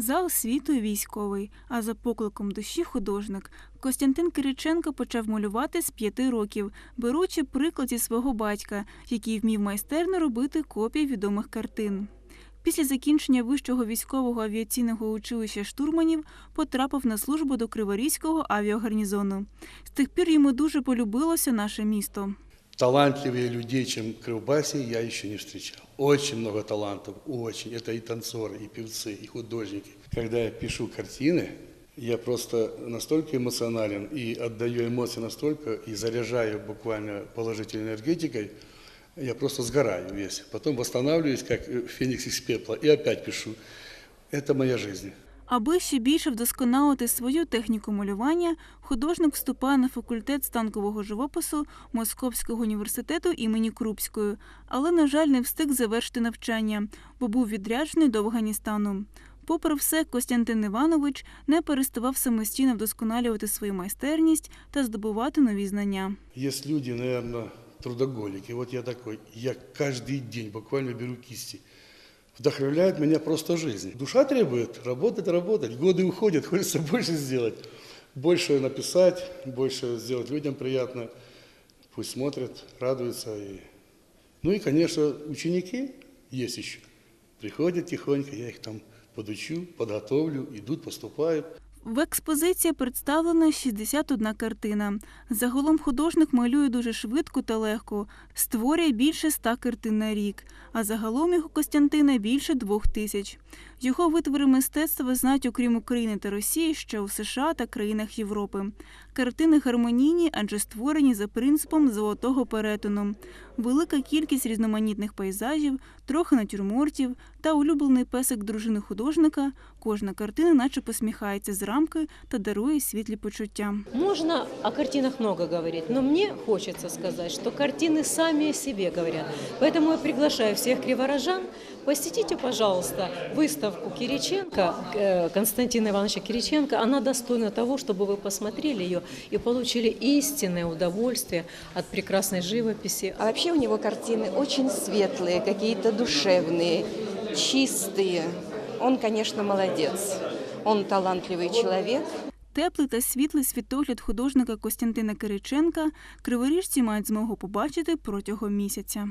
За освітою військовий, а за покликом душі художник. Костянтин Кириченко почав малювати з п'яти років, беручи приклад зі свого батька, який вмів майстерно робити копії відомих картин. Після закінчення вищого військового авіаційного училища штурманів потрапив на службу до Криворізького авіагарнізону. З тих пір йому дуже полюбилося наше місто. Талантливее людей, чем в я еще не встречал. Очень много талантов, очень. Это и танцоры, и певцы, и художники. Когда я пишу картины, я просто настолько эмоционален и отдаю эмоции настолько, и заряжаю буквально положительной энергетикой, я просто сгораю весь. Потом восстанавливаюсь, как э, феникс из пепла, и опять пишу. Это моя жизнь. Аби ще більше вдосконалити свою техніку малювання, художник вступає на факультет станкового живопису Московського університету імені Крупської, але, на жаль, не встиг завершити навчання, бо був відряджений до Афганістану. Попри все, Костянтин Іванович не переставав самостійно вдосконалювати свою майстерність та здобувати нові знання. Есть люди, наверное, трудоголики. Вот я такой. Я каждый день буквально беру кисти. Вдохновляет меня просто жизнь. Душа требует работать, работать. Годы уходят, хочется больше сделать. Больше написать, больше сделать людям приятно. Пусть смотрят, радуются. И... Ну и, конечно, ученики есть еще. Приходят тихонько, я их там подучу, подготовлю, идут, поступают. В експозиції представлена 61 картина. Загалом художник малює дуже швидко та легко, створює більше 100 картин на рік, а загалом його Костянтина більше двох тисяч. Його витвори мистецтва знають, окрім України та Росії, ще у США та країнах Європи. Картини гармонійні, адже створені за принципом золотого перетину. Велика кількість різноманітних пейзажів, трохи натюрмортів та улюблений песик дружини художника. Кожна картина наче посміхається з рамки та дарує світлі почуття. Можно о картинах много говорить, но мне хочется сказать, что картины сами о себе говорят. Поэтому я приглашаю всех криворожан, посетите, пожалуйста, выставку Кириченко, э, Константина Ивановича Кириченко. Она достойна того, чтобы вы посмотрели ее и получили истинное удовольствие от прекрасной живописи. А вообще у него картины очень светлые, какие-то душевные, чистые. Он, конечно, молодец. Он талантливый человек. Теплий та світлий світогляд художника Костянтина Кириченка криворіжці мають змогу побачити протягом місяця.